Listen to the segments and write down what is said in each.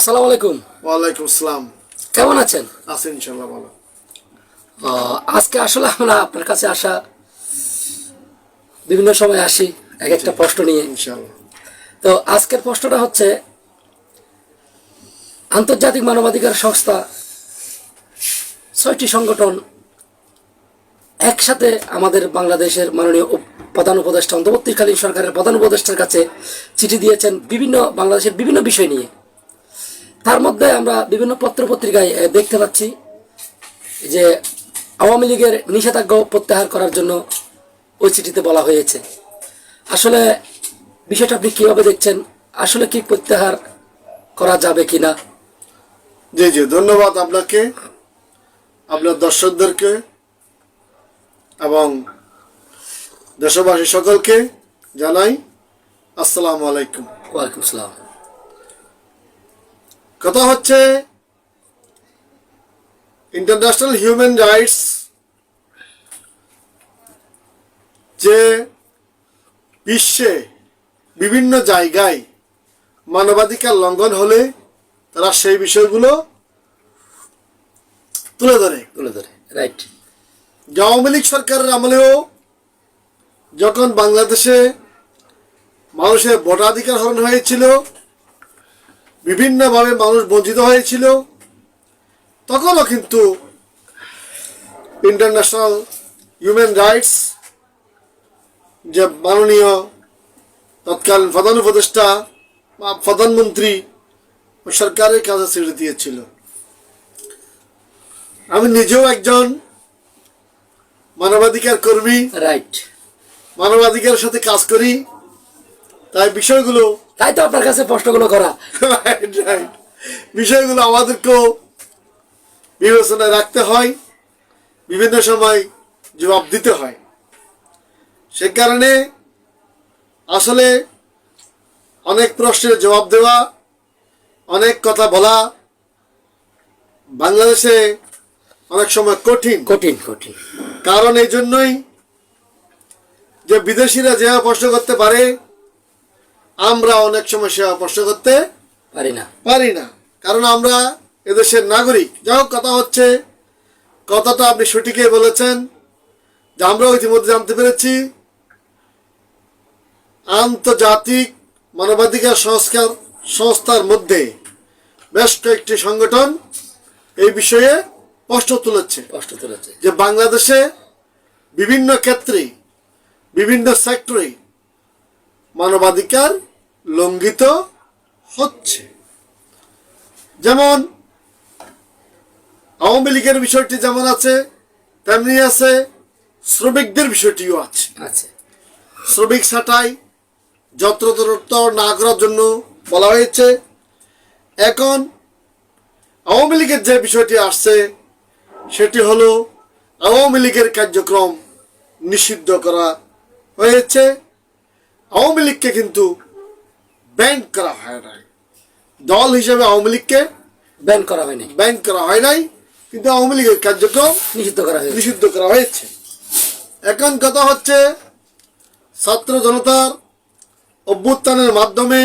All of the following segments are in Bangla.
আসসালামু আলাইকুম। ওয়ালাইকুম আসসালাম। কেমন আছেন? আছে ইনশাল্লাহ ভালো। আজকে আসলে আমরা আপনার কাছে আসা বিভিন্ন সময় আসি এক একটা প্রশ্ন নিয়ে। ইনশাল্লাহ তো আজকের প্রশ্নটা হচ্ছে আন্তর্জাতিক মানবাধিকার সংস্থা ছয়টি সংগঠন একসাথে আমাদের বাংলাদেশের মাননীয় প্রধান উপদেষ্টা অন্তর্বর্তীকালীন সরকারের প্রধান উপদেষ্টার কাছে চিঠি দিয়েছেন বিভিন্ন বাংলাদেশের বিভিন্ন বিষয় নিয়ে। তার মধ্যে আমরা বিভিন্ন পত্র পত্রিকায় দেখতে পাচ্ছি যে আওয়ামী লীগের নিষেধাজ্ঞা প্রত্যাহার করার জন্য ওই চিঠিতে বলা হয়েছে। আসলে বিষয়টা আপনি কীভাবে দেখছেন? আসলে কি প্রত্যাহার করা যাবে কিনা? জি জি ধন্যবাদ আপনাকে আপনার দর্শকদেরকে এবং দেশবাসী সকলকে জানাই আসসালামু আলাইকুম। ওয়ালাইকুম আসসালাম। কথা হচ্ছে ইন্টারন্যাশনাল হিউম্যান রাইটস যে বিশ্বে বিভিন্ন জায়গায় মানবাধিকার লঙ্ঘন হলে তারা সেই বিষয়গুলো তুলে ধরে। তুলে ধরে রাইট আওয়ামী লীগ সরকারের আমলেও যখন বাংলাদেশে মানুষের ভোটাধিকার হরণ হয়েছিল বিভিন্নভাবে মানুষ বঞ্চিত হয়েছিল। তখনও কিন্তু ইন্টারন্যাশনাল হিউম্যান রাইটস যে মাননীয় তৎকালীন প্রধান উপদেষ্টা বা প্রধানমন্ত্রী সরকারের কাছে ছেড়ে দিয়েছিল। আমি নিজেও একজন মানবাধিকার কর্মী। রাইট মানবাধিকারের সাথে কাজ করি। তাই বিষয়গুলো তাই তো আপনার কাছে প্রশ্নগুলো করা. বিষয়গুলো আমাদেরকেও বিবেচনায় রাখতে হয় বিভিন্ন সময় জবাব দিতে হয়। সে কারণে আসলে অনেক প্রশ্নের জবাব দেওয়া অনেক কথা বলা বাংলাদেশে অনেক সময় কঠিন। কঠিন কঠিন। কারণ এই জন্যই যে বিদেশিরা যেভাবে প্রশ্ন করতে পারে আমরা অনেক সময় সেভাবে প্রশ্ন করতে পারি না। পারি না। কারণ আমরা এদেশের নাগরিক। যাই হোক কথা হচ্ছে কথাটা আপনি সঠিকই বলেছেন যে আমরা ইতিমধ্যে জানতে পেরেছি। আন্তর্জাতিক মানবাধিকার সংস্কার সংস্থার মধ্যে বেশ কয়েকটি সংগঠন এই বিষয়ে প্রশ্ন তুলেছে। কষ্ট তুলেছে। যে বাংলাদেশে বিভিন্ন ক্ষেত্রে বিভিন্ন সেক্টরে মানবাধিকার লঙ্ঘিত হচ্ছে। যেমন আওয়ামী লীগের বিষয়টি যেমন আছে তেমনি আছে শ্রমিকদের বিষয়টিও আছে। আচ্ছা শ্রমিক ছাঁটাই যত্রতত্র না করার জন্য বলা হয়েছে। এখন আওয়ামী লীগের যে বিষয়টি আসছে সেটি হলো আওয়ামী লীগের কার্যক্রম নিষিদ্ধ করা হয়েছে। আওয়ামী লীগকে কিন্তু ব্যান করা হয় নাই। দল হিসেবে আওয়ামী লীগকে ব্যান করা হয়নি। ব্যান করা হয় নাই কিন্তু আওয়ামী লীগের কার্যক্রম নিষিদ্ধ করা হয়েছে। নিষিদ্ধ করা হয়েছে। এখন কথা হচ্ছে ছাত্র জনতার অভ্যুত্থানের মাধ্যমে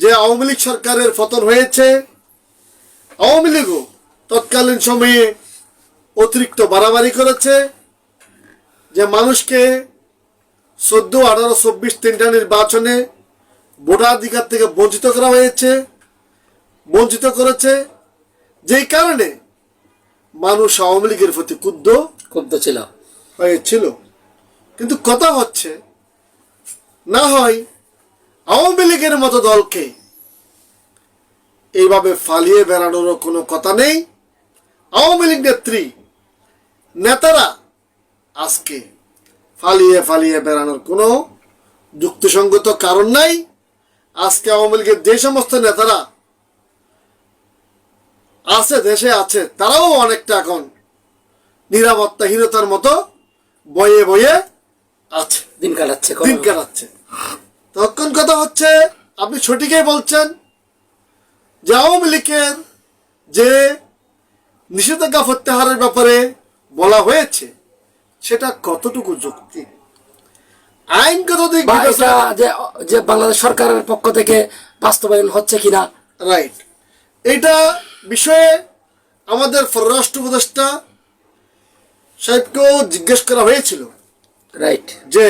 যে আওয়ামী লীগ সরকারের পতন হয়েছে আওয়ামী লীগও তৎকালীন সময়ে অতিরিক্ত বাড়াবাড়ি করেছে যে মানুষকে চোদ্দ আঠারো চব্বিশ তিনটা নির্বাচনে ভোটাধিকার থেকে বঞ্চিত করা হয়েছে বঞ্চিত করেছে যেই কারণে মানুষ আওয়ামী লীগের প্রতি ক্ষুব্ধ ক্ষুব্ধ ছিল। হয়েছিল। কিন্তু কথা হচ্ছে না হয় আওয়ামী লীগের মতো দলকে এইভাবে ফালিয়ে বেড়ানোরও কোনো কথা নেই। আওয়ামী লীগ নেত্রী নেতারা আজকে ফালিয়ে ফালিয়ে বেড়ানোর কোনো যুক্তিসঙ্গত কারণ নাই। আজকে আওয়ামী লীগের যে সমস্ত নেতারা আছে দেশে আছে তারাও অনেকটা এখন নিরাপত্তাহীনতার মতো বয়ে বয়ে আছে। দিন কাটাচ্ছে দিন কাটাচ্ছে। তখন কথা হচ্ছে আপনি সঠিকই বলছেন যে আওয়ামী লীগের যে নিষেধাজ্ঞা প্রত্যাহারের ব্যাপারে বলা হয়েছে সেটা কতটুকু যুক্তি আইনগত দিক বিবেচনা যে যে বাংলাদেশ সরকারের পক্ষ থেকে বাস্তবায়ন হচ্ছে কিনা? রাইট এটা বিষয়ে আমাদের পররাষ্ট্র উপদেষ্টা সাহেবকেও জিজ্ঞেস করা হয়েছিল। রাইট যে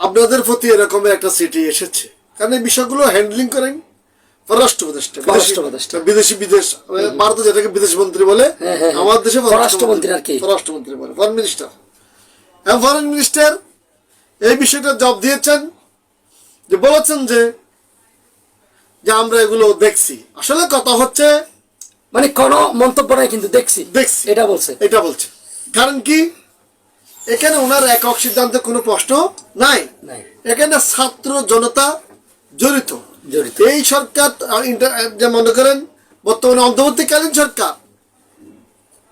আপনাদের প্রতি এরকমের একটা সিটি এসেছে। কারণ এই বিষয়গুলো হ্যান্ডলিং করেন পররাষ্ট্র উপদেষ্টা পররাষ্ট্র উপদেষ্টা। বিদেশি বিদেশ ভারত যেটাকে বিদেশ মন্ত্রী বলে হ্যাঁ, হ্যাঁ, আমার দেশে পররাষ্ট্রমন্ত্রী আর কি। পররাষ্ট্রমন্ত্রী বলে ফরেন মিনিস্টার এবং ফরেন মিনিস্টার এই বিষয়টা জব দিয়েছেন যে বলেছেন যে যে আমরা এগুলো দেখছি। আসলে কথা হচ্ছে মানে কোনো মন্তব্য নাই কিন্তু দেখছি। দেখছি। এটা বলছে। এটা বলছে। কারণ কি? এখানে ওনার একক সিদ্ধান্তে কোনো প্রশ্ন নাই। নাই। এখানে ছাত্র জনতা জড়িত। জড়িত। এই সরকার যে মনে করেন বর্তমানে অন্তর্বর্তীকালীন সরকার।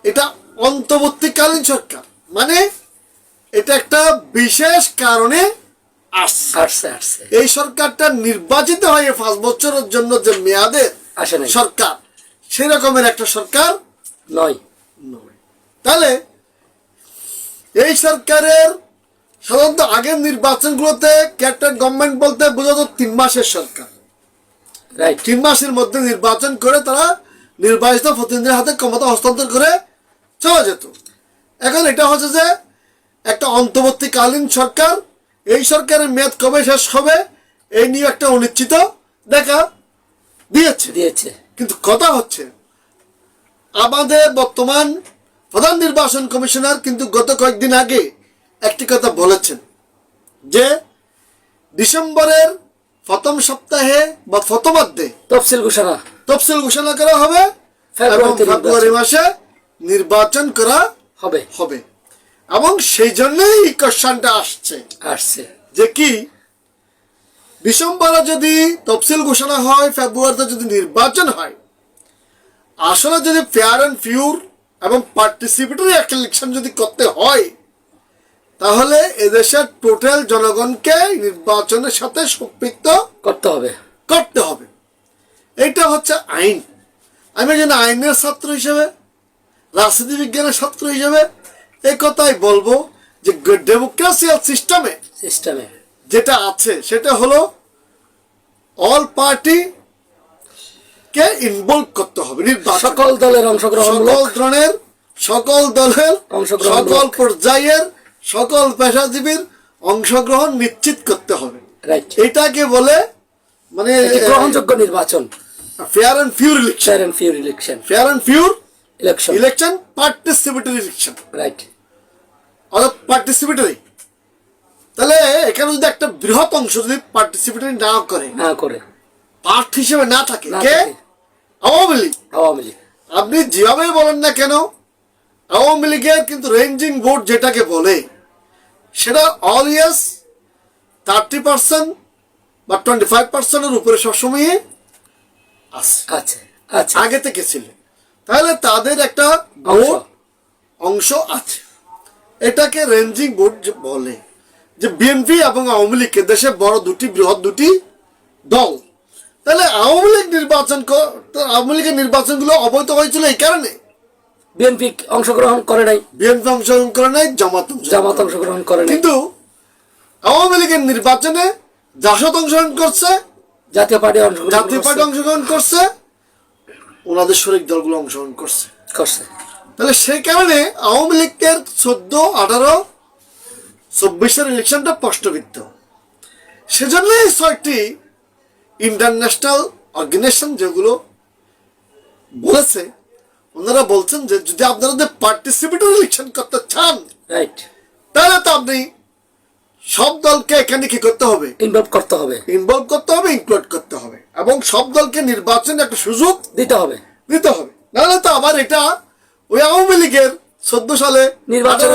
এটা অন্তর্বর্তীকালীন সরকার। মানে এটা একটা বিশেষ কারণে আসছে। আসছে আসছে। এই সরকারটা নির্বাচিত হয়ে পাঁচ বছরের জন্য যে মেয়াদে আসে নাই। সরকার সেরকমের একটা সরকার নয়। নয়। তাহলে এই সরকারের সাধারণত আগের নির্বাচনগুলোতে ক্যাপ্টেন গভর্নমেন্ট বলতে বোঝা বোঝাতো তিন মাসের সরকার। তিন মাসের মধ্যে নির্বাচন করে তারা নির্বাচিত প্রতিনিধির হাতে ক্ষমতা হস্তান্তর করে চলে যেত। এখন এটা হচ্ছে যে একটা অন্তর্বর্তীকালীন সরকার এই সরকারের মেয়াদ কবে শেষ হবে এই নিয়ে একটা অনিশ্চিত দেখা দিয়েছে। দিয়েছে। কিন্তু কথা হচ্ছে আমাদের বর্তমান প্রধান নির্বাচন কমিশনার কিন্তু গত কয়েকদিন আগে একটি কথা বলেছেন যে ডিসেম্বরের প্রথম সপ্তাহে বা প্রথমার্ধে তফসিল ঘোষণা। তফসিল ঘোষণা করা হবে এবং ফেব্রুয়ারি মাসে নির্বাচন করা হবে। হবে। এবং সেই জন্যই এই কোশ্চানটা আসছে। আসছে। যে কি? ডিসেম্বরে যদি তফসিল ঘোষণা হয় ফেব্রুয়ারিতে যদি নির্বাচন হয় আসলে যদি ফেয়ার অ্যান্ড ফিউর এবং পার্টিসিপেটরি একটা ইলেকশন যদি করতে হয় তাহলে এদেশের টোটাল জনগণকে নির্বাচনের সাথে সম্পৃক্ত করতে হবে। করতে হবে। এটা হচ্ছে আইন। আমি একজন আইনের ছাত্র হিসেবে রাজনীতি বিজ্ঞানের ছাত্র হিসেবে এই কথাই বলব যে ডেমোক্রেসিয়াল সিস্টেমে সিস্টেমে যেটা আছে সেটা হলো অল পার্টি কে ইনভলভ করতে হবে নির্বাচন সকল দলের অংশগ্রহণ সকল ধরনের সকল দলের অংশগ্রহণমূলক। সকল পর্যায়ের সকল পেশাজীবীর অংশগ্রহণ নিশ্চিত করতে হবে। রাইট এটাকে বলে মানে গ্রহণযোগ্য নির্বাচন। Fair and free election fair and free election fair and free election election participatory election right participatory তাহলে এখানে যদি একটা বৃহৎ অংশ যদি পার্টিসিপেটরি না করে না করে। পার্ট হিসেবে না থাকে কে? আওয়ামী লীগ। আওয়ামী লীগ। আপনি যেভাবে বলেন না কেন আওয়ামী লীগের কিন্তু রেঞ্জিং বোর্ড যেটাকে বলে সেটা অল ইয়ার্স থার্টি পার্সেন্ট বা টোয়েন্টি ফাইভ পার্সেন্টের উপরে সবসময় আছে। আচ্ছা আগে থেকে ছিল। তাহলে তাদের একটা বোর্ড অংশ আছে। এটাকে রেঞ্জিং বোর্ড বলে যে বিএনপি এবং আওয়ামী লীগ দেশে বড় দুটি বৃহৎ দুটি দল। তাহলে আওয়ামী লীগ নির্বাচন আওয়ামী লীগের নির্বাচনগুলো অবৈধ হয়েছিল এই কারণে? বিএনপি অংশগ্রহণ করে নাই। বিএনপি অংশগ্রহণ করে নাই জামাত জামাত অংশগ্রহণ করে নাই। কিন্তু আওয়ামী লীগের নির্বাচনে জাসদ অংশগ্রহণ করছে জাতীয় পার্টি জাতীয় পার্টি অংশগ্রহণ করছে ওনাদের শরিক দলগুলো অংশগ্রহণ করছে। করছে। তাহলে সেই কারণে আওয়ামী লীগের চোদ্দ আঠারো চব্বিশের ইলেকশনটা প্রশ্নবিদ্ধ। সেজন্য এই ছয়টি ইন্টারন্যাশনাল অর্গানাইজেশন যেগুলো বলেছে ওনারা বলছেন যে যদি আপনারা যে পার্টিসিপেটরি ইলেকশন করতে চান রাইট তাহলে তো আপনি সব দলকে এখানে কি করতে হবে? ইনভলভ করতে হবে। ইনভলভ করতে হবে ইনক্লুড করতে হবে। এবং সব দলকে নির্বাচনে একটা সুযোগ দিতে হবে। দিতে হবে। নাহলে তো আবার এটা ওই আওয়ামী লীগের চোদ্দ সালে নির্বাচন।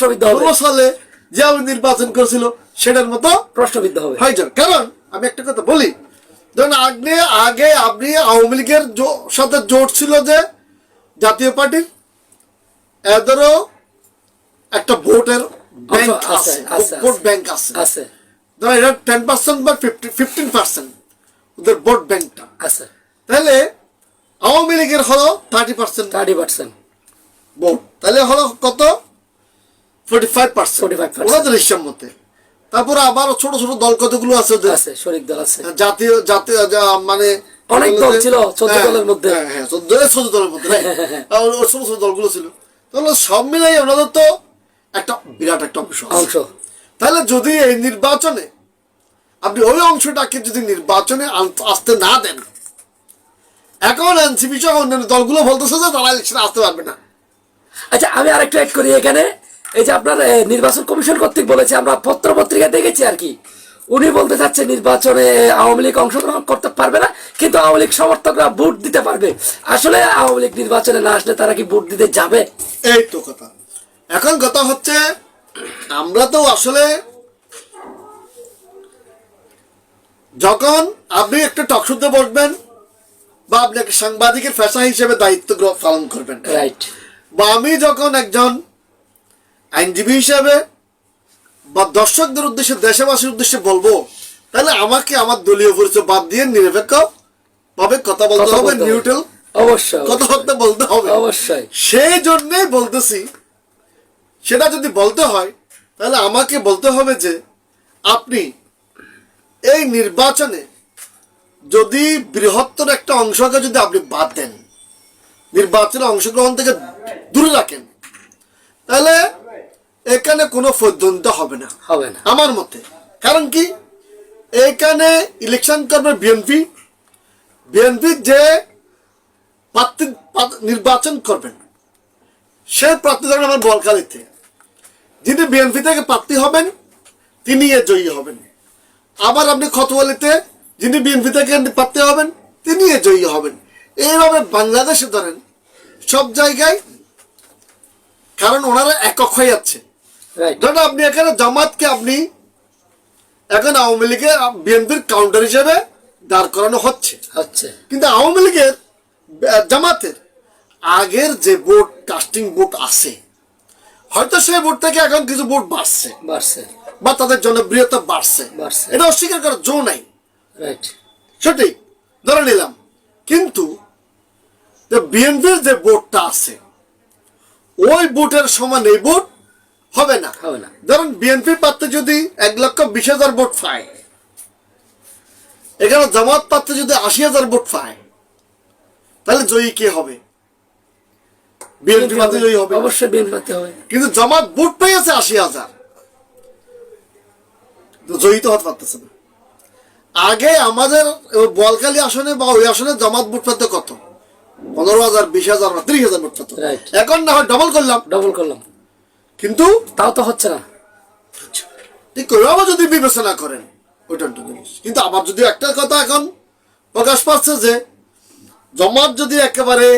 ষোলো সালে যে আওয়ামী নির্বাচন করেছিল সেটার মতো প্রশ্নবিদ্ধ হবে। হয়ে যাবে কারণ আমি একটা কথা বলি ধরুন আগে আগে আপনি আওয়ামী লীগের সাথে জোট ছিল যে জাতীয় পার্টির এদেরও একটা ভোটের ব্যাংক আছে, আছে ভোট ব্যাংক আছে। আছে। এটা টেন পার্সেন্ট বা ফিফটি ফিফটিন পার্সেন্ট ওদের ভোট ব্যাংকটা আছে। তাহলে আওয়ামী লীগের হলো thirty percent thirty percent vote তাহলে হলো কত? ফোর্টি ফাইভ পার্সেন্ট 45% ওনাদের হিসাব মতে তারপরে আবার ছোট ছোট দল কতগুলো আছে ওদের আছে শরিক দল আছে। জাতীয় জাতীয় মানে অনেক দল ছিল, 14 দলের মধ্যে। হ্যাঁ হ্যাঁ চোদ্দ চোদ্দ দলের মধ্যে? আর ওই দলগুলো ছিল। তাহলে সব মিলাই ওনাদের তো একটা বিরাট একটা অংশ অংশ। তাহলে যদি এই নির্বাচনে আপনি ওই অংশটাকে যদি নির্বাচনে আসতে না দেন এখন এনসিপি সহ অন্যান্য দলগুলো বলতেছে যে তারা ইলেকশনে আসতে পারবে না। আচ্ছা আমি আরেকটু অ্যাড করি এখানে। এই যে আপনার নির্বাচন কমিশন কর্তৃক বলেছে আমরা পত্র পত্রিকা দেখেছি আর কি। উনি বলতে চাচ্ছে নির্বাচনে আওয়ামী লীগ অংশগ্রহণ করতে পারবে না কিন্তু আওয়ামী লীগ সমর্থকরা ভোট দিতে পারবে। আসলে আওয়ামী লীগ নির্বাচনে না আসলে তারা কি ভোট দিতে যাবে? এই তো কথা। এখন কথা হচ্ছে আমরা তো আসলে যখন আপনি একটা টকশোতে বসবেন বা আপনি একটা সাংবাদিকের পেশা হিসেবে দায়িত্ব গ্রহ- পালন করবেন। রাইট বা আমি যখন একজন আইনজীবী হিসাবে বা দর্শকদের উদ্দেশ্যে দেশবাসীর উদ্দেশ্যে বলব তাহলে আমাকে আমার দলীয় পরিচয় বাদ দিয়ে নিরপেক্ষ ভাবে কথা বলতে হবে। নিউট্রাল অবশ্যই কথাবার্তা বলতে হবে। অবশ্যই। সেই জন্যই বলতেছি সেটা যদি বলতে হয় তাহলে আমাকে বলতে হবে যে আপনি এই নির্বাচনে যদি বৃহত্তর একটা অংশকে যদি আপনি বাদ দেন নির্বাচনে অংশগ্রহণ থেকে দূরে রাখেন। তাহলে এখানে কোনো পদ্ধতি হবে না। হবে না। আমার মতে। কারণ কি? এখানে ইলেকশন করবে বিএনপি বিএনপি যে প্রার্থী প্রার্থী নির্বাচন করবেন সে প্রার্থী ধরেন আমার বলকালিতে যিনি বিএনপি থেকে প্রার্থী হবেন তিনি এ জয়ী হবেন। আবার আপনি খতওয়ালিতে যিনি বিএনপি থেকে প্রার্থী হবেন তিনি এ জয়ী হবেন। এইভাবে বাংলাদেশে ধরেন সব জায়গায় কারণ ওনারা একক হয়ে যাচ্ছে। রাইট ধরেন আপনি এখানে জামাতকে আপনি এখন আওয়ামী লীগের বিএনপির কাউন্টার হিসেবে দাঁড় করানো হচ্ছে। কিন্তু আওয়ামী লীগের জামাতের আগের যে ভোট কাস্টিং ভোট আছে হয়তো সেই ভোট থেকে এখন কিছু ভোট বাড়ছে। বাড়ছে। বা তাদের জনপ্রিয়তা বাড়ছে। বাড়ছে। এটা অস্বীকার করার জো নাই। রাইট সঠিক। ধরে নিলাম। কিন্তু বিএনপির যে ভোটটা আছে ওই ভোটের সমান এই ভোট হবে না। হবে না। ধরুন বিএনপি প্রার্থী যদি এক লক্ষ বিশ হাজার ভোট পায় এখানে জামাত প্রার্থী যদি আশি হাজার ভোট পায় তাহলে জয়ী কে হবে? বিএনপি জয়ী হবে। অবশ্যই বিএনপি হবে। কিন্তু জামাত ভোট পেয়েছে আশি হাজার। তো জয়ী তো হতে পারতেছে না। আগে আমাদের বলকালি আসনে বা ওই আসনে জামাত ভোট পেতে কত? পনেরো হাজার বিশ হাজার বা ত্রিশ হাজার পেত এখন না হয় ডবল করলাম। ডবল করলাম। কিন্তু তাও তো হচ্ছে না। ঠিক করে আবার যদি বিবেচনা করেন ওইটা জিনিস। কিন্তু আবার যদি একটা কথা এখন প্রকাশ পাচ্ছে যে জমাত যদি একেবারে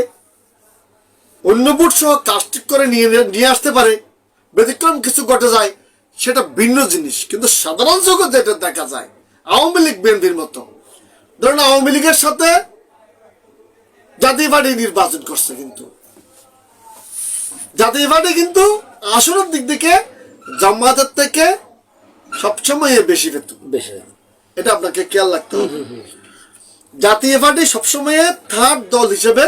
অন্য বুট সহ কাস্টিক করে নিয়ে নিয়ে আসতে পারে ব্যতিক্রম কিছু ঘটে যায় সেটা ভিন্ন জিনিস। কিন্তু সাধারণ জগৎ যেটা দেখা যায়। আওয়ামী লীগ বিএনপির মতো। ধরুন আওয়ামী লীগের সাথে জাতীয় পার্টি নির্বাচন করছে কিন্তু। জাতীয় পার্টি কিন্তু আসনের দিক থেকে জামাতের থেকে সবসময় বেশি পেত বেশি। এটা আপনাকে খেয়াল রাখতে হবে। জাতীয় পার্টি সবসময় থার্ড দল হিসেবে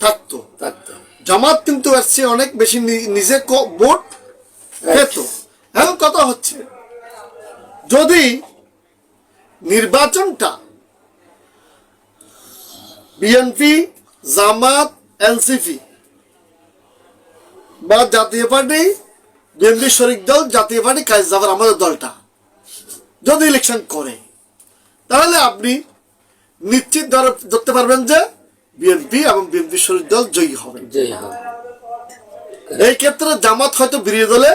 থাকতো। থাকতো। জামাত কিন্তু এর চেয়ে অনেক বেশি নিজে ভোট পেত। এখন কথা হচ্ছে যদি নির্বাচনটা বিএনপি জামাত এনসিপি বা জাতীয় পার্টি বিএনপি শরিক দল জাতীয় পার্টি কাজ যাবার আমাদের দলটা। যদি ইলেকশন করে তাহলে আপনি নিশ্চিত ধরে- ধরতে পারবেন যে বিএনপি এবং বিএনপি শরিক দল জয়ী হবে। জয়ী হবে। এই ক্ষেত্রে জামাত হয়তো বিরোধী দলে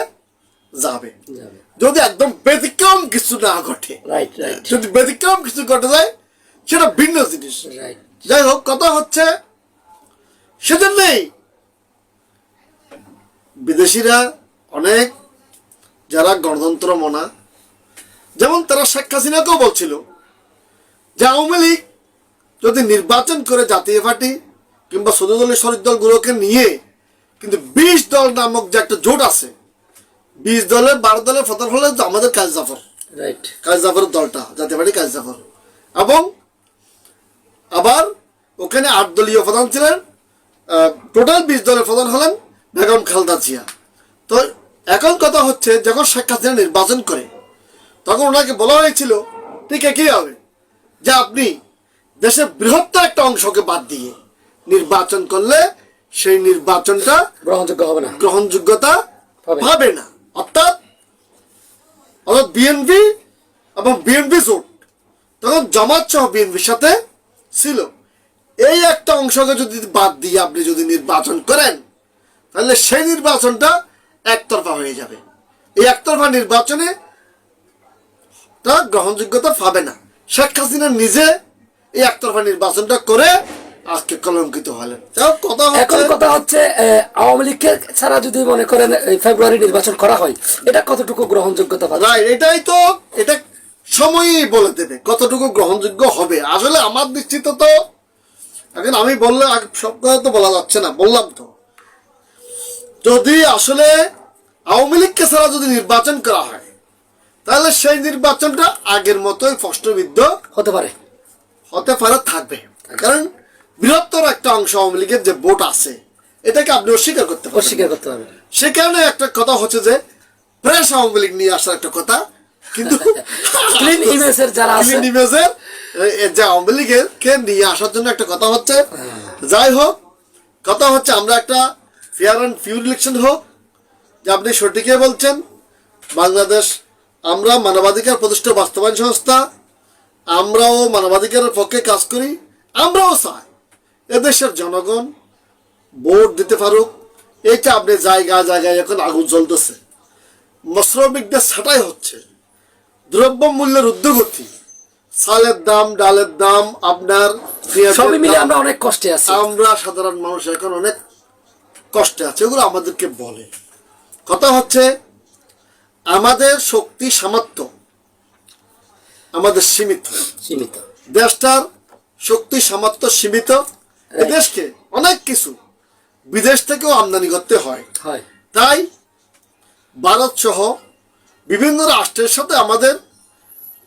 যাবে। যদি একদম ব্যতিক্রম কিছু না ঘটে রাইট রাইট যদি ব্যতিক্রম কিছু ঘটে যায় সেটা ভিন্ন জিনিস। রাইট যাই হোক কথা হচ্ছে সেজন্যই বিদেশিরা অনেক যারা গণতন্ত্র মনা যেমন তারা শেখ হাসিনাকেও বলছিল যে আওয়ামী লীগ যদি নির্বাচন করে জাতীয় পার্টি কিংবা সদু দলীয় শরিক দলগুলোকে নিয়ে কিন্তু বিশ দল নামক যে একটা জোট আছে বিশ দলের বারো দলের ফতর হলে আমাদের কাজ জাফর। রাইট কাজ জাফরের দলটা জাতীয় পার্টি কাজ জাফর। এবং আবার ওখানে আট দলীয় প্রধান ছিলেন টোটাল বিশ দলের প্রধান হলেন বেগম খালদা জিয়া। তো এখন কথা হচ্ছে যখন শেখ হাসিনা নির্বাচন করে তখন ওনাকে বলা হয়েছিল ঠিক একই হবে? যে আপনি দেশের বৃহত্তর একটা অংশকে বাদ দিয়ে নির্বাচন করলে সেই নির্বাচনটা গ্রহণযোগ্য হবে না। গ্রহণযোগ্যতা পাবে না। অর্থাৎ অর্থাৎ বিএনপি এবং বিএনপি জোট। তখন জামাত সহ বিএনপির সাথে ছিল। এই একটা অংশকে যদি বাদ দিয়ে আপনি যদি নির্বাচন করেন তাহলে সেই নির্বাচনটা একতরফা হয়ে যাবে। এই একতরফা নির্বাচনে তা গ্রহণযোগ্যতা পাবে না। শেখ হাসিনা নিজে এই একতরফা নির্বাচনটা করে আজকে কলঙ্কিত হলেন। কথা এখন কথা হচ্ছে আওয়ামী লীগকে ছাড়া যদি মনে করেন ফেব্রুয়ারি নির্বাচন করা হয় এটা কতটুকু গ্রহণযোগ্যতা পাবে? এটাই তো এটা সময়ই বলে দেবে কতটুকু গ্রহণযোগ্য হবে। আসলে আমার দৃষ্টিতে তো এখন আমি বললে সব কথা তো বলা যাচ্ছে না বললাম তো। যদি আসলে আওয়ামী লীগকে ছাড়া যদি নির্বাচন করা হয় তাহলে সেই নির্বাচনটা আগের মতোই প্রশ্নবিদ্ধ হতে পারে। হতে পারে থাকবে। কারণ বৃহত্তর একটা অংশ আওয়ামী লীগের যে ভোট আছে এটাকে আপনি অস্বীকার করতে পারবেন। অস্বীকার করতে পারবে সে কারণে একটা কথা হচ্ছে যে প্রেস আওয়ামী লীগ নিয়ে আসার একটা কথা কিন্তু ক্লিন ইমেজের যারা আছে ক্লিন ইমেজের যে আওয়ামী লীগের কে নিয়ে আসার জন্য একটা কথা হচ্ছে। যাই হোক কথা হচ্ছে আমরা একটা ফেয়ার অ্যান্ড পিউর ইলেকশন হোক যে আপনি সঠিকই বলছেন বাংলাদেশ আমরা মানবাধিকার প্রতিষ্ঠা বাস্তবায়ন সংস্থা আমরাও মানবাধিকারের পক্ষে কাজ করি আমরাও চাই এদেশের জনগণ ভোট দিতে পারুক। এইটা আপনি জায়গা জায়গায় এখন আগুন জ্বলতেছে। শ্রমিকদের ছাটাই হচ্ছে। দ্রব্য মূল্যের ঊর্ধ্বগতি। চালের দাম ডালের দাম আপনার সবই মিলে আমরা অনেক কষ্টে আছি। আমরা সাধারণ মানুষ এখন অনেক কষ্টে আছে এগুলো আমাদেরকে বলে। কথা হচ্ছে আমাদের শক্তি সামর্থ্য আমাদের সীমিত। সীমিত। দেশটার শক্তি সামর্থ্য সীমিত। দেশকে অনেক কিছু বিদেশ থেকেও আমদানি করতে হয়। তাই ভারত সহ বিভিন্ন রাষ্ট্রের সাথে আমাদের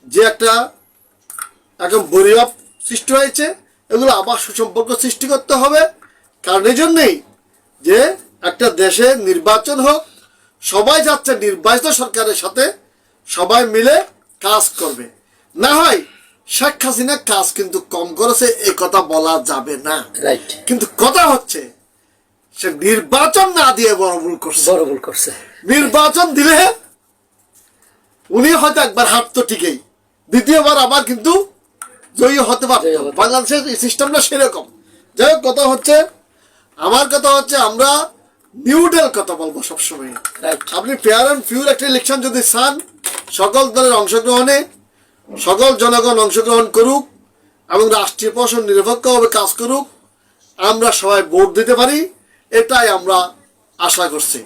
যে একটা এখন বরিয়াপ সৃষ্টি হয়েছে এগুলো আবার সুসম্পর্ক সৃষ্টি করতে হবে। কারণ এই জন্যেই যে একটা দেশে নির্বাচন হোক সবাই যাচ্ছে নির্বাচিত সরকারের সাথে সবাই মিলে কাজ করবে। না হয় শেখ হাসিনা কাজ কিন্তু কম করেছে এই কথা বলা যাবে না। রাইট কিন্তু কথা হচ্ছে সে নির্বাচন না দিয়ে বড় ভুল করছে। বড় ভুল করছে। নির্বাচন দিলে উনি হয়তো একবার হাঁটতো ঠিকই। দ্বিতীয়বার আবার কিন্তু জয়ী হতে পারত। বাংলাদেশের এই সিস্টেমটা সেরকম। যাই হোক কথা হচ্ছে আমার কথা হচ্ছে আমরা নিউডেল কথা বলব সবসময়। আপনি ফেয়ার অ্যান্ড ফিউর একটা ইলেকশন যদি চান সকল দলের অংশগ্রহণে সকল জনগণ অংশগ্রহণ করুক এবং রাষ্ট্রীয় প্রশাসন নিরপেক্ষভাবে কাজ করুক আমরা সবাই ভোট দিতে পারি এটাই আমরা আশা করছি।